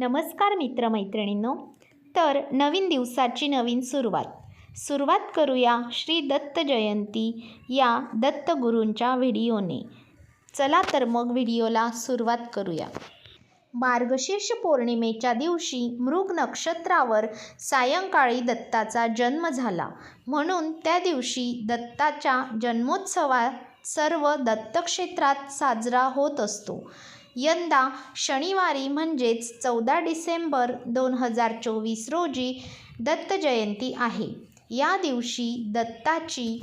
नमस्कार मित्रमैत्रिणींनो. तर नवीन दिवसाची नवीन सुरुवात. सुरुवात करूया श्री दत्त जयंती या दत्तगुरूंच्या व्हिडिओने. चला तर मग व्हिडिओला सुरुवात करूया. मार्गशीर्ष पौर्णिमेच्या दिवशी मृग नक्षत्रावर सायंकाळी दत्ताचा जन्म झाला. म्हणून त्या दिवशी दत्ताच्या जन्मोत्सवा सर्व दत्तक्षेत्रात साजरा होत असतो. यंदा शनिवारी म्हणजेच चौदा डिसेंबर दोन हजार चोवीस रोजी दत्त जयंती आहे. या दिवशी दत्ताची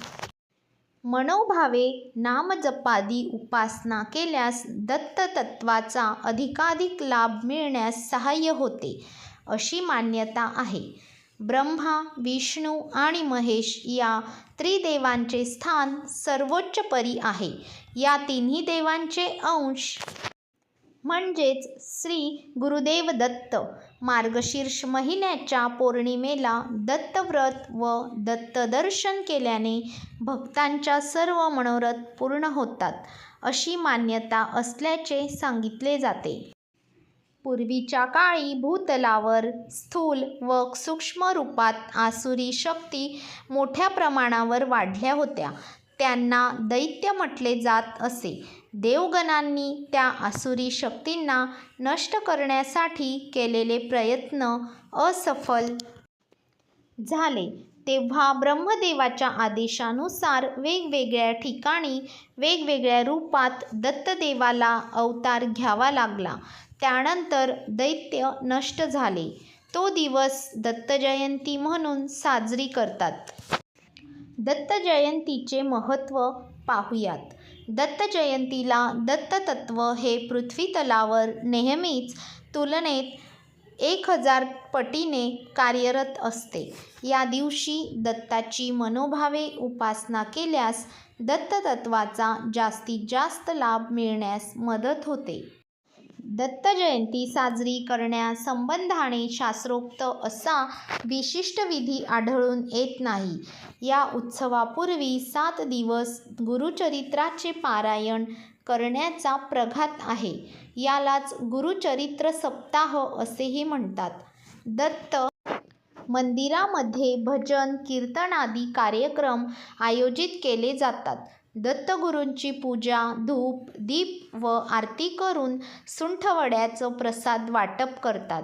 मनोभावे नामजपादी उपासना केल्यास दत्ततत्वाचा अधिकाधिक लाभ मिळण्यास सहाय्य होते अशी मान्यता आहे. ब्रह्मा विष्णू आणि महेश या त्रिदेवांचे स्थान सर्वोच्च परी आहे. या तिन्ही देवांचे अंश म्हणजेच श्री गुरुदेव दत्त. मार्गशीर्ष महिन्याच्या पौर्णिमेला दत्तव्रत व दत्तदर्शन केल्याने भक्तांच्या सर्व मनोरथ पूर्ण होतात अशी मान्यता असल्याचे सांगितले जाते. पूर्वीच्या काळी भूतलावर स्थूल व सूक्ष्म रूपात आसुरी शक्ती मोठ्या प्रमाणावर वाढल्या होत्या. त्यांना दैत्य म्हटले जात असे. देवगणांनी त्या आसुरी शक्तींना नष्ट करण्यासाठी केलेले प्रयत्न असफल झाले. तेव्हा ब्रह्मदेवाच्या आदेशानुसार वेगवेगळ्या ठिकाणी वेगवेगळ्या रूपात दत्तदेवाला अवतार घ्यावा लागला. त्यानंतर दैत्य नष्ट झाले. तो दिवस दत्तजयंती म्हणून साजरी करतात. दत्तजयंतीचे महत्त्व पाहूयात. दत्तजयंतीला दत्ततत्व हे पृथ्वीतलावर नेहमीच तुलनेत एक हजार पटीने कार्यरत असते. या दिवशी दत्ताची मनोभावे उपासना केल्यास दत्ततत्वाचा जास्तीत जास्त लाभ मिळण्यास मदत होते. दत्त जयंती साजरी करण्यासंबंधाने शास्त्रोक्त असा विशिष्ट विधी आढळून येत नाही. या उत्सवापूर्वी सात दिवस गुरुचरित्राचे पारायण करण्याचा प्रघात आहे. यालाच गुरुचरित्र सप्ताह असेही म्हणतात. दत्त मंदिरामध्ये भजन कीर्तनादी कार्यक्रम आयोजित केले जातात. दत्तगुरूंची पूजा धूप दीप व आरती करून सुंठवड्याचं प्रसाद वाटप करतात.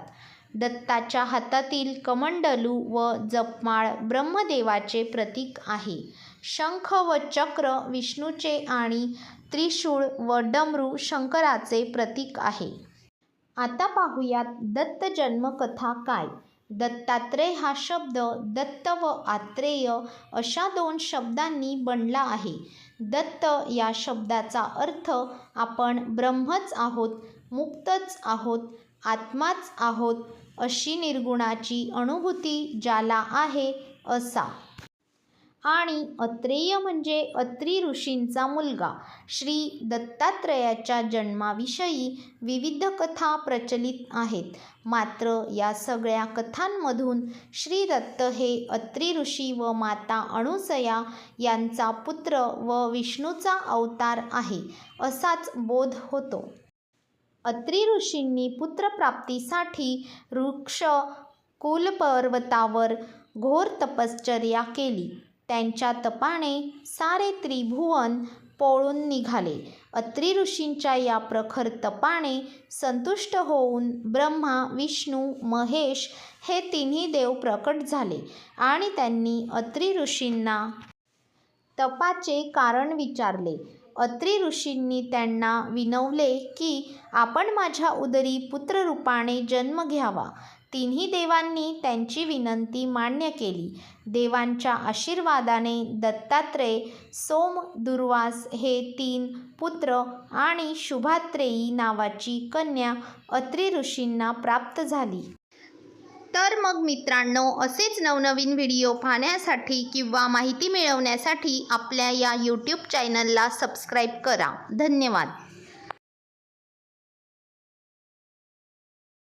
दत्ताच्या हातातील कमंडलू व जपमाळ ब्रह्मदेवाचे प्रतीक आहे. शंख व चक्र विष्णूचे आणि त्रिशूळ व डमरू शंकराचे प्रतीक आहे. आता पाहूयात दत्त जन्मकथा काय? दत्तात्रेय हा शब्द दत्त व आत्रेय अशा दोन शब्दांनी बनला आहे. दत्त या शब्दाचा अर्थ आपण ब्रह्मच आहोत मुक्तच आहोत आत्माच आहोत अशी निर्गुणाची अनुभूती ज्याला आहे असा. आणि अत्रेय म्हणजे अत्री ऋषींचा मुलगा. श्री दत्तात्रेयाच्या जन्माविषयी विविध कथा प्रचलित आहेत. मात्र या सगळ्या कथांमधून श्री दत्त हे अत्री ऋषी व माता अणुसया यांचा पुत्र व विष्णूचा अवतार आहे असाच बोध होतो. अत्री ऋषींनी पुत्रप्राप्तीसाठी वृक्ष कुलपर्वतावर घोर तपश्चर्या केली. त्यांच्या तपाने सारे त्रिभुवन पोळून निघाले. अत्री ऋषींच्या या प्रखर तपाने संतुष्ट होऊन ब्रह्मा विष्णू महेश हे तिन्ही देव प्रकट झाले आणि त्यांनी अत्री ऋषींना तपाचे कारण विचारले. अत्री ऋषींनी त्यांना विनवले की आपण माझ्या उदरी पुत्ररूपाने जन्म घ्यावा. तिन्ही देवांनी त्यांची विनंती मान्य केली. देवांच्या आशीर्वादाने दत्तात्रेय सोम दुर्वास हे तीन पुत्र आणि शुभात्रेयी नावाची कन्या अत्री ऋषींना प्राप्त झाली. तर मग मित्रांनो असेच नवनवीन व्हिडिओ पाहण्यासाठी किंवा माहिती मिळवण्यासाठी आपल्या या यूट्यूब चॅनलला सबस्क्राईब करा. धन्यवाद.